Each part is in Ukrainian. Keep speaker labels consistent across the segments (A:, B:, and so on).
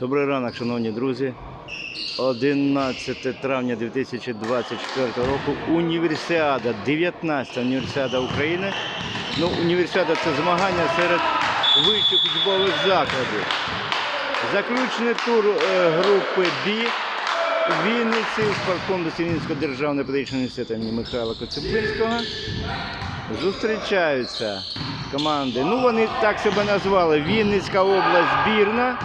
A: Добрий ранок, шановні друзі. 11 травня 2024 року. Універсіада, 19-та універсіада України. Ну, універсіада це змагання серед вищих учбових закладів. Заключний тур е, групи Б Вінниці спорткомплексу Вінницького державного педагогічного університету імені Михайла Коцюбинського. Зустрічаються команди. Ну, вони так себе назвали. Вінницька область збірна.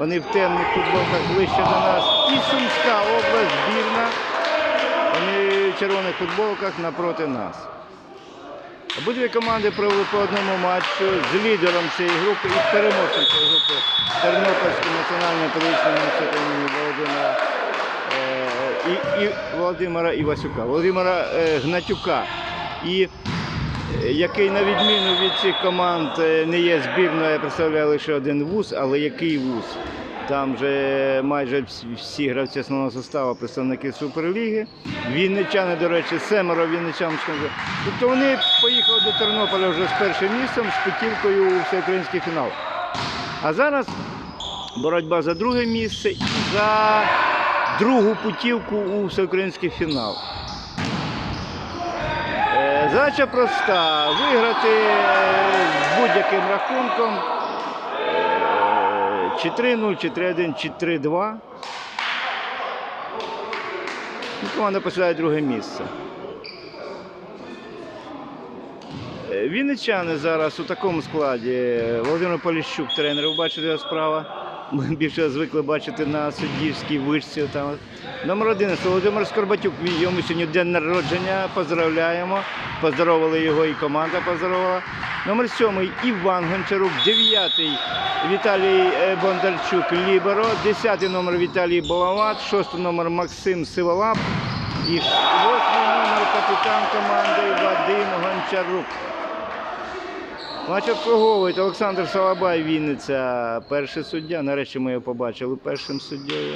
A: Вони в темних футболках ближче до нас. І Сумська область збірна. Вони в червоних футболках напроти нас. Обидві команди провели по одному матчу з лідером цієї групи і переможцем цієї групи Тернопільським національним педагогічним університетом Володимира е, і, і Володимира Івасюка, Володимира е, Гнатюка. І який на відміну від цих команд е, не є збірною, представляю лише один вуз, але який вуз? Там вже майже всі гравці основного составу представники Суперліги. Вінничани, до речі, семеро вінничан. Тобто вони поїхали до Тернополя вже з першим місцем з путівкою у всеукраїнський фінал. А зараз боротьба за друге місце і за другу путівку у всеукраїнський фінал. Задача проста виграти е, з будь-яким рахунком е, чи 3-0, чи 3-1, чи 3-2. Команда посідає друге місце. Вінничани зараз у такому складі. Володимир Поліщук, тренер, ви бачите його справа. Ми більше звикли бачити на суддівській вишці. Там. Номер 11 Володимир Скорбатюк. Йому сьогодні день народження. Поздравляємо. Поздоровили його і команда поздоровила. Номер 7 Іван Гончарук. 9 Віталій е, Бондарчук Ліберо. 10 номер Віталій Балават. 6 номер Максим Сиволап. І 8 номер капітан команди Вадим Гончарук. Матч обслуговують Олександр Салабай, Вінниця, перший суддя. Нарешті ми його побачили першим суддєю.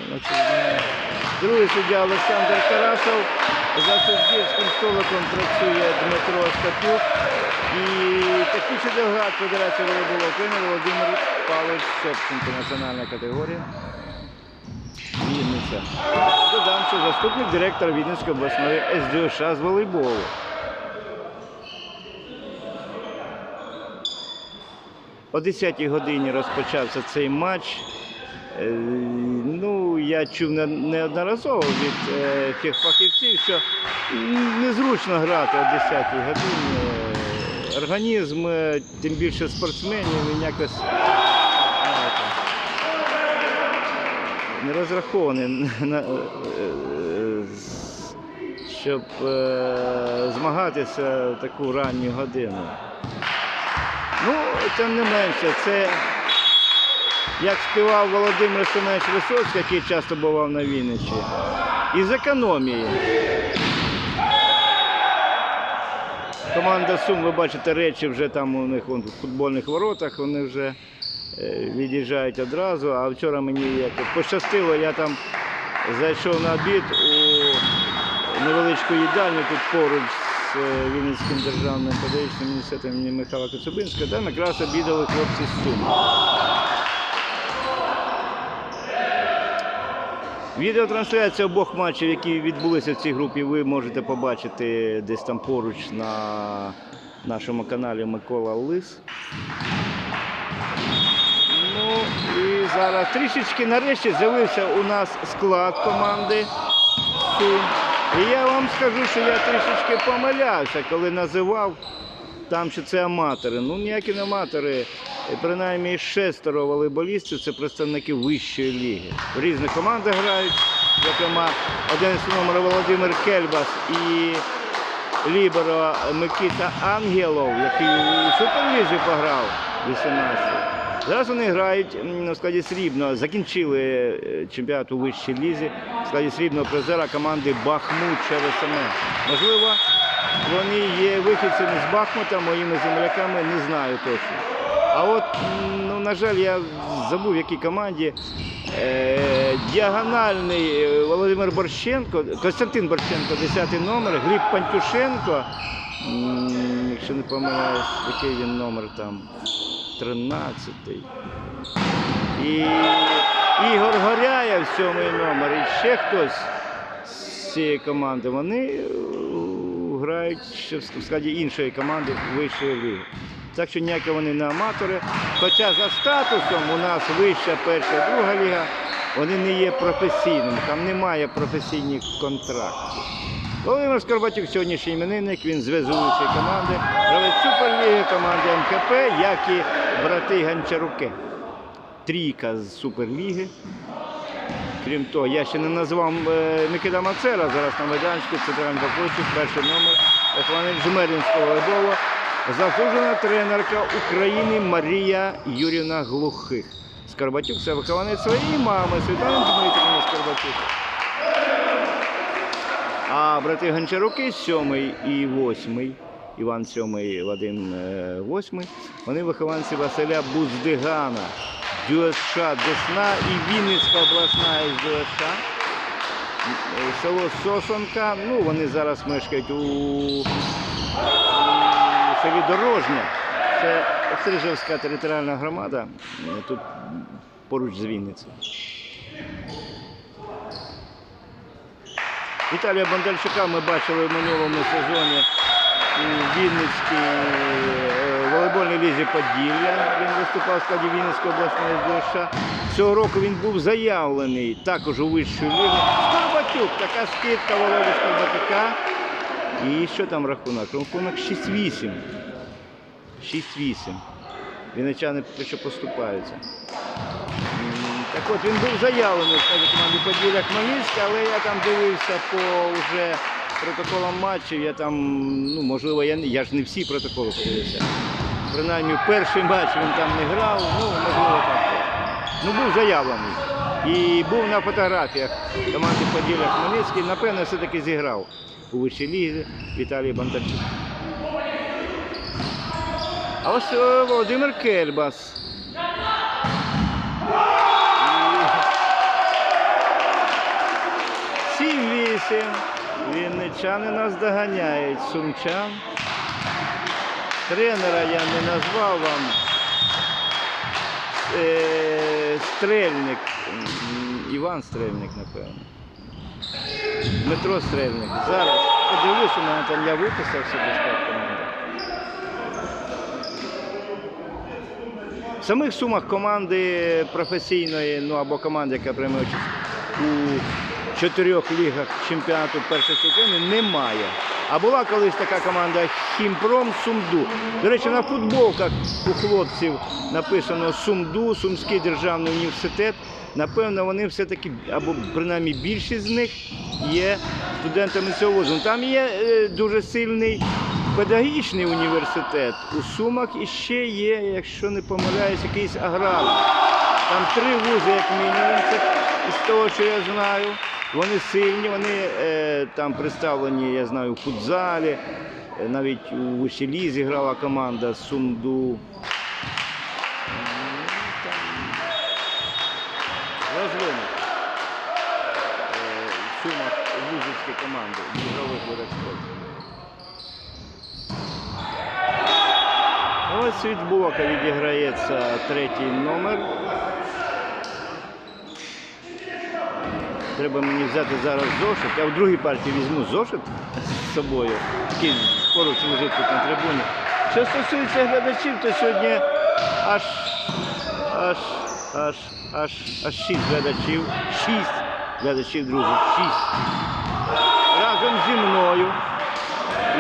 A: Другий суддя Олександр Тарасов. За суддівським столиком працює Дмитро Остапюк. І технічний делегат Федерації волейболу України Володимир Павлович Собченко, національна категорія. Вінниця. Додам, що заступник директора Вінницької обласної СДОШ з волейболу. О 10-й годині розпочався цей матч. Е, Ну, я чув неодноразово від е, тих фахівців, що незручно грати о 10-й годині. Організм, е, тим більше спортсменів, він якось не розрахований щоб змагатися в таку ранню годину. Ну, тим не менше, це як співав Володимир Семенович Висоцький, який часто бував на Вінничі, із економії. Команда Сум, ви бачите, речі вже там у них вон, в футбольних воротах, вони вже е, від'їжджають одразу. А вчора мені як пощастило, я там зайшов на обід у невеличку їдальню тут поруч з е, Вінницьким державним педагогічним університетом імені Михайла Коцюбинського, там якраз обідали хлопці з Сум. Відеотрансляція обох матчів, які відбулися в цій групі, ви можете побачити десь там поруч на нашому каналі Микола Лис. Ну і зараз трішечки нарешті з'явився у нас склад команди Сум. І я вам скажу, що я трішечки помилявся, коли називав там, що це аматори. Ну, ніякі не аматори. Принаймні шестеро волейболістів це представники вищої ліги. В різних командах грають, зокрема, 11 номер Володимир Кельбас і Ліберо Микита Ангелов, який у Суперлізі пограв 18. Зараз вони грають в складі срібного, закінчили е, чемпіонат у вищій лізі в складі срібного призера команди Бахмут через саме. Можливо, вони є вихідцями з Бахмута, моїми земляками, не знаю точно. А от, ну, на жаль, я забув, в якій команді. Е, діагональний е, Володимир Борщенко, Костянтин Борщенко, 10 номер, Гліб Пантюшенко, якщо не помиляюсь, який він номер там, 13. І Ігор Горяєв, сьомий номер, і ще хтось з цієї команди. Вони е, грають ще в складі іншої команди вищої ліги. Так що ніякі вони не аматори. Хоча за статусом у нас вища перша друга ліга, вони не є професійними, там немає професійних контрактів. Володимир Скорбатюк сьогоднішній іменинник, він з везучої команди, гравець Суперліги команди МКП, як і брати Гончаруки. Трійка з Суперліги. Крім того, я ще не назвав е, Микита Мацера зараз на майданчику, центральний поплочок, перший номер, вихованець Жмеринського волейболу, заслужена тренерка України Марія Юрівна Глухих. Скорбатюк це вихованець своєї мами, Світлани Дмитрівни Скорбатюк. А брати Гончаруки, сьомий і восьмий, Іван сьомий, Вадим е, восьмий, вони вихованці Василя Буздигана, ДЮСШ Десна і Вінницька обласна із ДЮСШ. Е, Село Сосонка, ну вони зараз мешкають у, у селі Дорожня. Це Стрижевська територіальна громада, е, тут поруч з Вінницею. Віталія Бондарчука ми бачили в минулому сезоні у Вінницькій е, волейбольній лізі Поділля. Він виступав в складі Вінницької обласної ЗШ. Цього року він був заявлений також у вищу лігу. Скорбатюк, така скидка Володі Скорбатюка. І що там рахунок? Рахунок 6-8. 6-8. Вінничани що поступаються. Так от він був заявлений в команди Поділля Хмельницька, але я там дивився по вже протоколам матчів. Я там, ну можливо, я, я ж не всі протоколи подивився. Принаймні перший матч він там не грав, ну можливо так. Ну був заявлений. І був на фотографіях команди Поділля Хмельницький. Напевно, все-таки зіграв у вищій лізі Віталій Бондарчук. А ось е, Володимир Кельбас. Сім-вісім. Вінничани нас доганяють. Сумчан. Тренера я не назвав вам. Е, Стрельник. Іван Стрельник, напевно. Дмитро Стрельник. Зараз подивлюся, у там я виписав собі команди. В самих сумах команди професійної, ну або команди, яка приймає участь у чотирьох лігах чемпіонату першої ступені, немає. А була колись така команда Хімпром Сумду. До речі, на футболках у хлопців написано Сумду, Сумський державний університет. Напевно, вони все-таки, або принаймні більшість з них є студентами цього вузу. Там є е, дуже сильний педагогічний університет у Сумах і ще є, якщо не помиляюсь, якийсь аграрний. Там три вузи, як мінімум, це з того, що я знаю. Вони сильні, вони е, там представлені, я знаю, у футзалі. Е, Навіть у вищій лізі грала команда. Ну, Розвинуть. Е, Сумах вузівські команди ігрових видах. Ось від блока відіграється третій номер. Треба мені взяти зараз зошит. Я в другій партії візьму зошит з собою, який поруч лежить тут на трибуні. Що стосується глядачів, то сьогодні аж аж аж аж аж шість глядачів. Шість глядачів, друзі, шість. Разом зі мною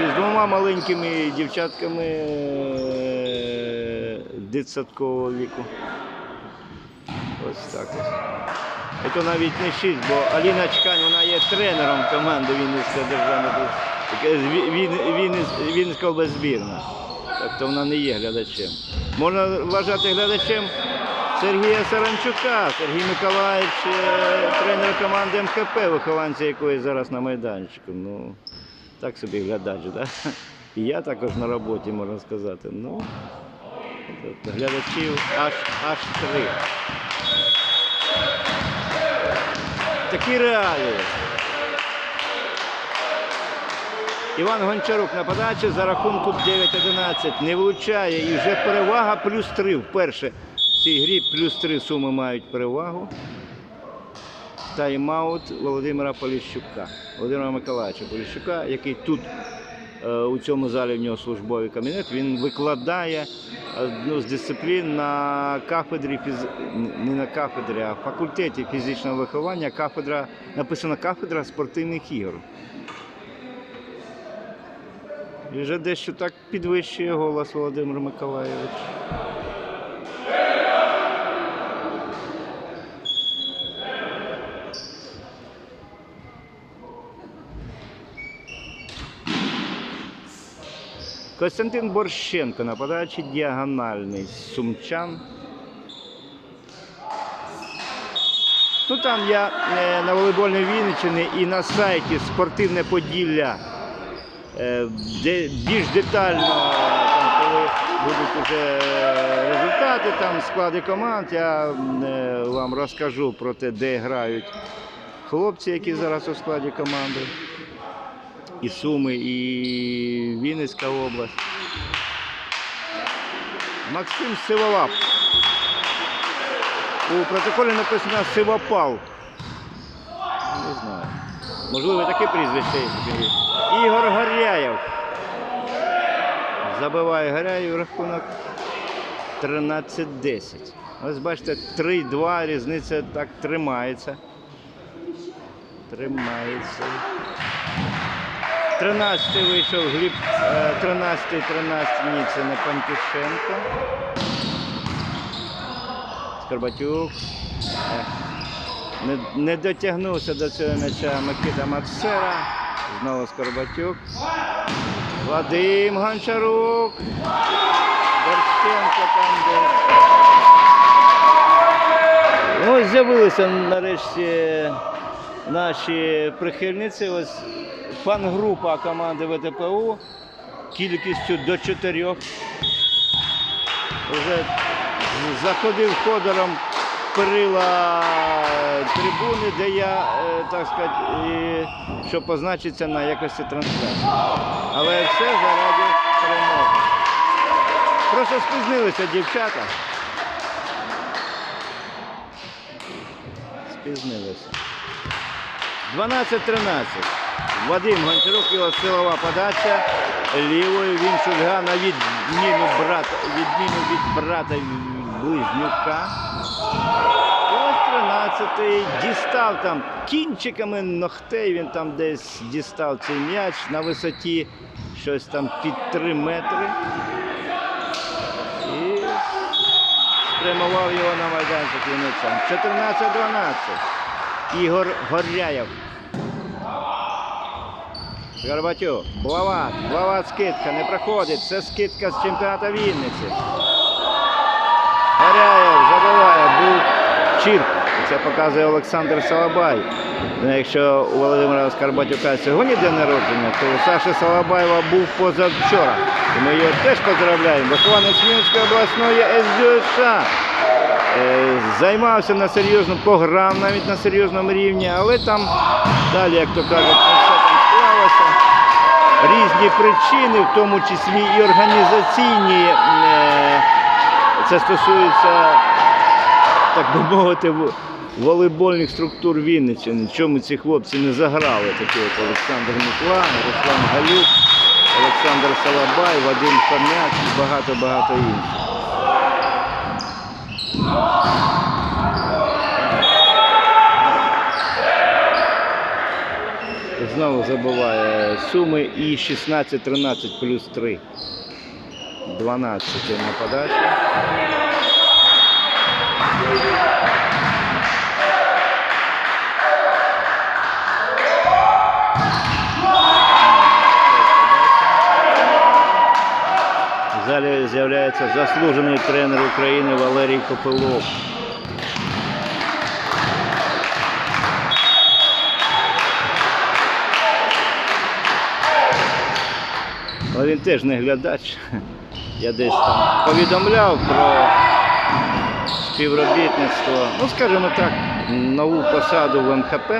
A: і з двома маленькими дівчатками е, дитсадкового віку. Ось так ось. То навіть не шість, бо Аліна Чкань, вона є тренером команди Вінницької державної Вінницька облзбірна. Тобто вона не є глядачем. Можна вважати глядачем Сергія Саранчука. Сергій Миколаївич, е, тренер команди МХП, вихованця якої зараз на майданчику. Ну, так собі глядач, да? І я також на роботі, можна сказати. Ну, глядачів аж, аж три. Такі реалії. Іван Гончарук на подачі. За рахунку 9-11 не влучає. І вже перевага плюс 3 вперше в цій грі. Плюс 3 суми мають перевагу. тайм-аут Володимира Поліщука, Володимира Миколаївича Поліщука, який тут у цьому залі в нього службовий кабінет. Він викладає одну з дисциплін на кафедрі не на кафедрі, а факультеті фізичного виховання. Кафедра написана кафедра спортивних ігор. І вже дещо так підвищує голос Володимир Миколаєвич. Костянтин Борщенко, нападаючий діагональний сумчан. Ну там я е, на волейбольній Вінниччині і на сайті Спортивне Поділля е, де більш детально, там, коли будуть вже результати, там склади команд, я е, вам розкажу про те, де грають хлопці, які зараз у складі команди. І Суми, і Вінницька область. Максим Сиволап. У протоколі написано Сивопал. Не знаю. Можливо, таке прізвище. Ігор Горяєв. Забиває Горяєв рахунок 13-10. Ось бачите, 3-2, різниця так тримається. Тримається. 13 вийшов Гліб, 13 13 ні, це не Пантюшенко. Скорбатюк. Не, не дотягнувся до цього м'яча Микита Мацера. Знову Скорбатюк. Вадим Гончарук. Борщенко там десь. Ось з'явилися нарешті наші прихильниці. Ось фан-група команди ВТПУ кількістю до чотирьох. Вже заходив ходором перила трибуни, де я, е, так сказати, і, щоб позначитися на якості трансляції. Але все заради перемоги. Просто спізнилися дівчата. Спізнилися. 12-13. Вадим Гончарук, його силова подача. Лівою він шульга на відміну брата, відміну від брата близнюка. Ось 13-й дістав там кінчиками ногтей, він там десь дістав цей м'яч на висоті щось там під 3 метри. І спрямував його на майданчик Вінниця. 14-12. Ігор Горяєв. Горбатюк. Блават. Блават скидка. Не проходить. Це скидка з чемпіонату Вінниці. Горяєв забиває. Був чірк. Це показує Олександр Салабай. Ну, Якщо у Володимира Скарбатюка сьогодні день народження, то у Саші Салабаєва був позавчора. І ми його теж поздравляємо. Вихованець Вінницької обласної СДЮСА. Е, Займався на серйозному, пограв навіть на серйозному рівні, але там далі, як то кажуть, все там склалося. Різні причини, в тому числі і організаційні. е, Це стосується, так би мовити, волейбольних структур Вінниччини. Чому ці хлопці не заграли, такі як Олександр Мікла, Руслан Галюк, Олександр Салабай, Вадим Хомяк і багато-багато інших. Знову забуває суми і 16-13 плюс 3. 12 на подачі. Залі з'являється заслужений тренер України Валерій Копилов. Але він теж не глядач. Я десь там повідомляв про співробітництво, ну скажімо так, нову посаду в МХП.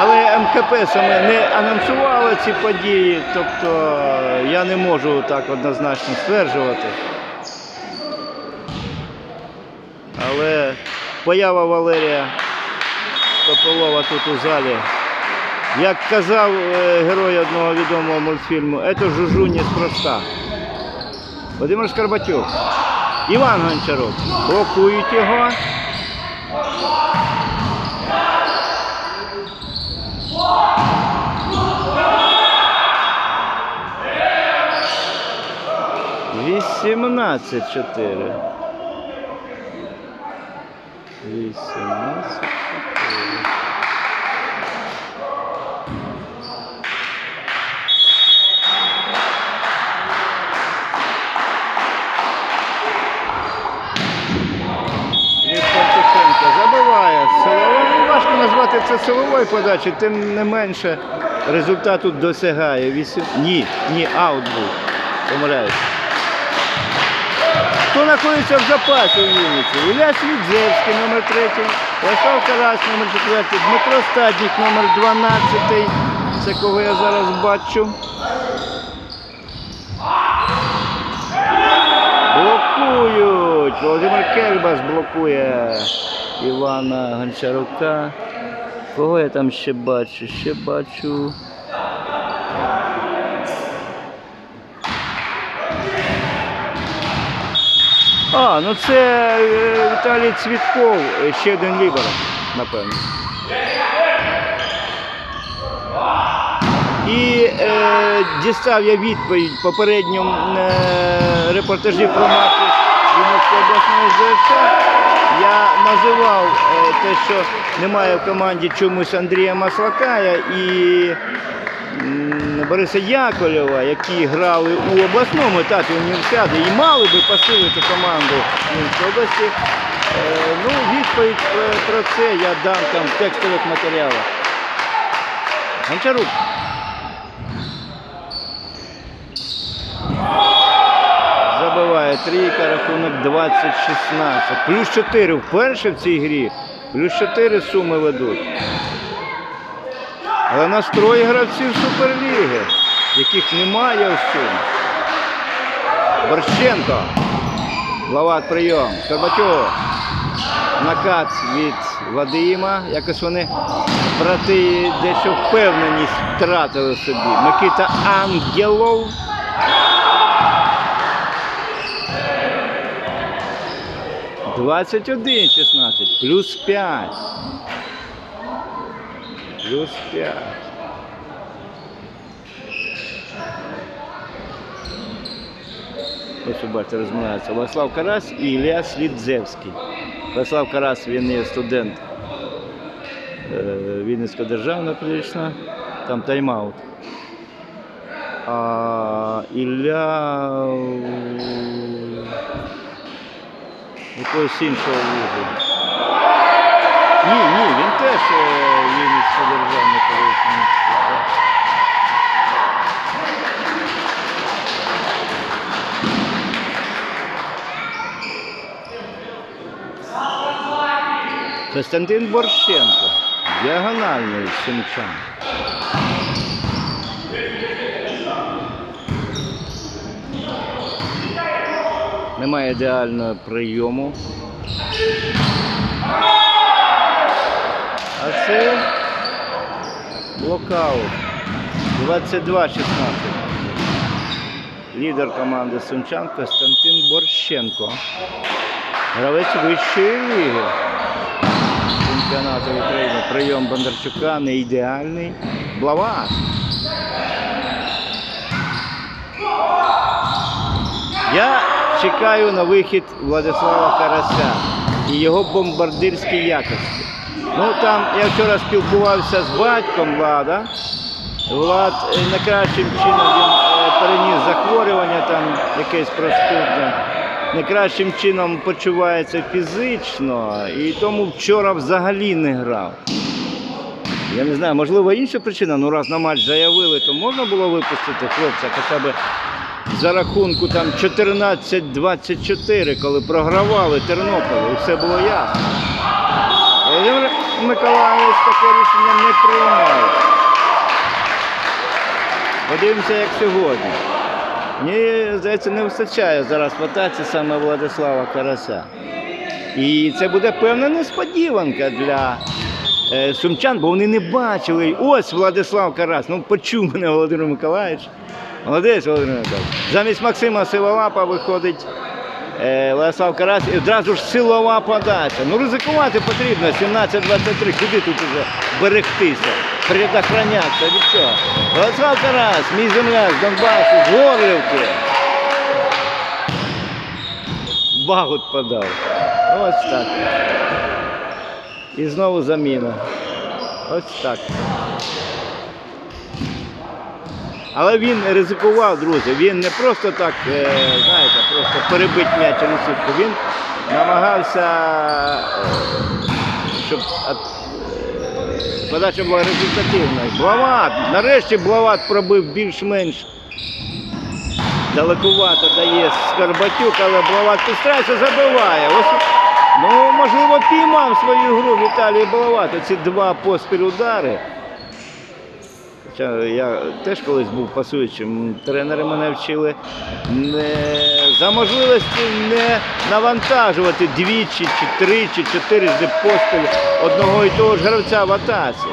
A: Але МХП саме не анонсувало ці події, тобто я не можу так однозначно стверджувати. Але поява Валерія Копилова тут у залі. Як казав е, герой одного відомого мультфільму, це жужу неспроста. Володимир Шкарбатюк, Іван Гончарук блокують його. Вісімнадцять чотири. Вісімнадцять чотири. Забиває силова. Ну, Важко назвати це силовою подачею, тим не менше результат тут досягає. Вісім... Ні, ні, аут був. Помиляюсь. Хто знаходиться в запасі у Вінниці? Ілля Слідзевський, номер 3, Ярослав Карась, номер 4, Дмитро Стаднік, номер 12. Це кого я зараз бачу. Блокують. Володимир Кельбас блокує Івана Гончарука. Кого я там ще бачу? Ще бачу. А, ну це е, Віталій Цвітков, е, ще один лібер, напевно. І е, дістав я відповідь попередньому е, репортажі про матч Вінницької обласної ЗФ. Я називав е, те, що немає в команді чомусь Андрія Маслакая і Бориса Яковлєва, які грали у обласному етапі універсіади і мали би посилити команду Вінницької області. Е, ну, відповідь е, про це я дам там в текстових матеріалах. Гончарук. Забиває трійка, рахунок 20-16. Плюс 4 вперше в цій грі. Плюс 4 суми ведуть. Але настрої гравців Суперліги, яких немає у сумі. Борщенко. Лават прийом. Карбатьов. Накат від Вадима. Якось вони, брати, дещо впевненість втратили собі. Микита Ангелов. Двадцять один шістнадцять. Плюс п'ять. Плюс п'ять. Ось ви бачите, розминаються. Владислав Карась і Ілля Слідзевський. Владислав Карась, він є студент е, Вінницького державного педагогічного, там тайм-аут. А Ілля якогось іншого вузу. Ні, ні, він теж е, Вінницький державний педагогічний. Костянтин Борщенко, діагональний сумчан. Немає ідеального прийому. А це блокаут. 22-16. Лідер команди Сумчан Костянтин Борщенко. Гравець вищої ліги чемпіонату України. Прийом Бондарчука не ідеальний. Блават. Я чекаю на вихід Владислава Карася і його бомбардирські якості. Ну там я вчора спілкувався з батьком Влада. Влад е, не кращим чином він е, переніс захворювання, там якесь простудне. Не кращим чином почувається фізично, і тому вчора взагалі не грав. Я не знаю, можливо, інша причина, ну раз на матч заявили, то можна було випустити хлопця хоча б за рахунку там 14-24, коли програвали Тернопіль, і все було ясно. Миколаївич таке рішення не приймав. Подивимося, як сьогодні. Мені, здається, не вистачає зараз в саме Владислава Карася. І це буде певна несподіванка для е, сумчан, бо вони не бачили. Ось Владислав Карас. Ну почув мене Володимир Миколаївич. Молодець Володимир Миколаївич. Замість Максима Сиволапа виходить Владислав Карас і одразу ж силова подача. Ну ризикувати потрібно. 17-23. Куди тут уже берегтися? Предохранятися від чого? Владислав Карас, мій земляк з Донбасу, з Горлівки. Багут подав. Ось так. І знову заміна. Ось так. Але він ризикував, друзі. Він не просто так, е, знаєте, просто перебить м'яч у сітку. Він намагався, е, щоб подача була результативною. Блават. Нарешті Блават пробив більш-менш далекувато дає Скарбатюк, але Блават підстрається, забиває. Ось, ну, можливо, піймав свою гру Віталій Блават. Оці два поспіль удари. Хоча я теж колись був пасуючим. Тренери мене вчили не, за можливості не навантажувати двічі, чи тричі, чи чотирижди поспіль одного і того ж гравця в атаці.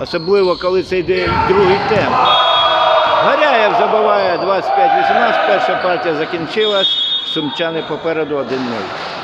A: Особливо, коли це йде другий темп. Гаряєв забиває 25-18. Перша партія закінчилась. Сумчани попереду 1-0.